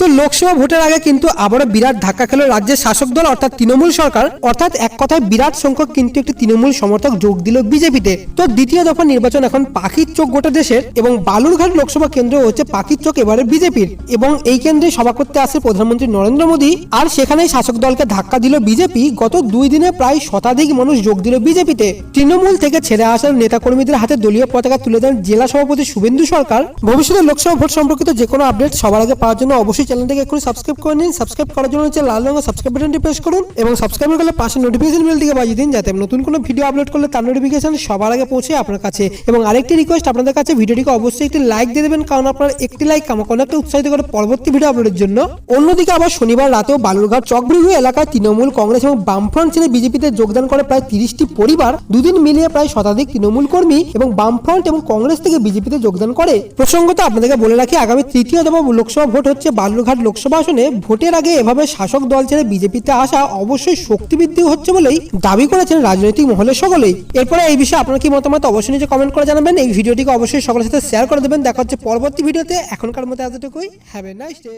তো লোকসভা ভোটের আগে কিন্তু আবারও বিরাট ধাক্কা খেল রাজ্যের শাসক দল, অর্থাৎ তৃণমূল সরকার। অর্থাৎ এক কথায় বিরাট সংখ্যক কিন্তু একটি তৃণমূল সমর্থক যোগ দিল বিজেপিতে। তো দ্বিতীয় দফা নির্বাচন এখন পাখির চোখ গোটা দেশের এবং বালুরঘাট লোকসভা কেন্দ্র হচ্ছে পাখির চোখ এবারে বিজেপির। এবং এই কেন্দ্রে সভা করতে আসে প্রধানমন্ত্রী নরেন্দ্র মোদী, আর সেখানেই শাসক দলকে ধাক্কা দিল বিজেপি। গত দুই দিনে প্রায় শতাধিক মানুষ যোগ দিল বিজেপিতে। তৃণমূল থেকে ছেড়ে আসা নেতাকর্মীদের হাতে দলীয় পতাকা তুলে দেন জেলা সভাপতি শুভেন্দু সরকার। ভবিষ্যতে লোকসভা ভোট সম্পর্কিত যে কোনো আপডেট সবার আগে পাওয়ার জন্য অবশ্যই চ্যানেলটাকে একটু সাবস্ক্রাইব করে নিন, সাবস্ক্রাইব করার জন্য হচ্ছে লাল রঙের সাবস্ক্রাইব বাটনটি প্রেস করুন এবং সাবস্ক্রাইব করলে পাশে নোটিফিকেশন বেলটিকে বাজিয়ে দিন যাতে নতুন কোনো ভিডিও আপলোড করলে তার নোটিফিকেশন সবার আগে পৌঁছে আপনার কাছে। এবং আরেকটি রিকোয়েস্ট আপনাদের কাছে ভিডিওটিকে অবশ্যই একটি লাইক দিয়ে দেবেন, কারণ আপনার একটি লাইক আমাকে অনেকটা উৎসাহিত করে পরবর্তী ভিডিও আপলোডের জন্য। অন্যদিকে আবার শনিবার রাতেও বালুরঘাট চকব্রিহু এলাকায় তৃণমূল কংগ্রেস এবং বামফ্রন্ট ছেড়ে বিজেপিতে যোগদান করে প্রায় তিরিশটি পরিবার দুদিন মিলিয়ে প্রায় শতাধিক তৃণমূল কর্মী এবং বামফ্রন্ট এবং কংগ্রেস থেকে বিজেপিতে যোগদান করে। প্রসঙ্গত আপনাদেরকে বলে রাখি, আগামী তৃতীয় দফা লোকসভা ভোট হচ্ছে বালুরঘাট লোকসভা আসনে ভোটের আগে এভাবে শাসক দল ছেড়ে বিজেপিতে আসা অবশ্যই শক্তি বৃদ্ধি হচ্ছে বলেই দাবি করেছেন রাজনৈতিক মহলের সকলেই। এরপরে এই বিষয়ে আপনার কি মতামত অবশ্যই নিজে কমেন্ট করে জানাবেন। এই ভিডিওটিকে অবশ্যই সকলের সাথে শেয়ার করে দেবেন। দেখা হচ্ছে পরবর্তী ভিডিওতে। এখনকার মতো এতটুকুই। Have a nice day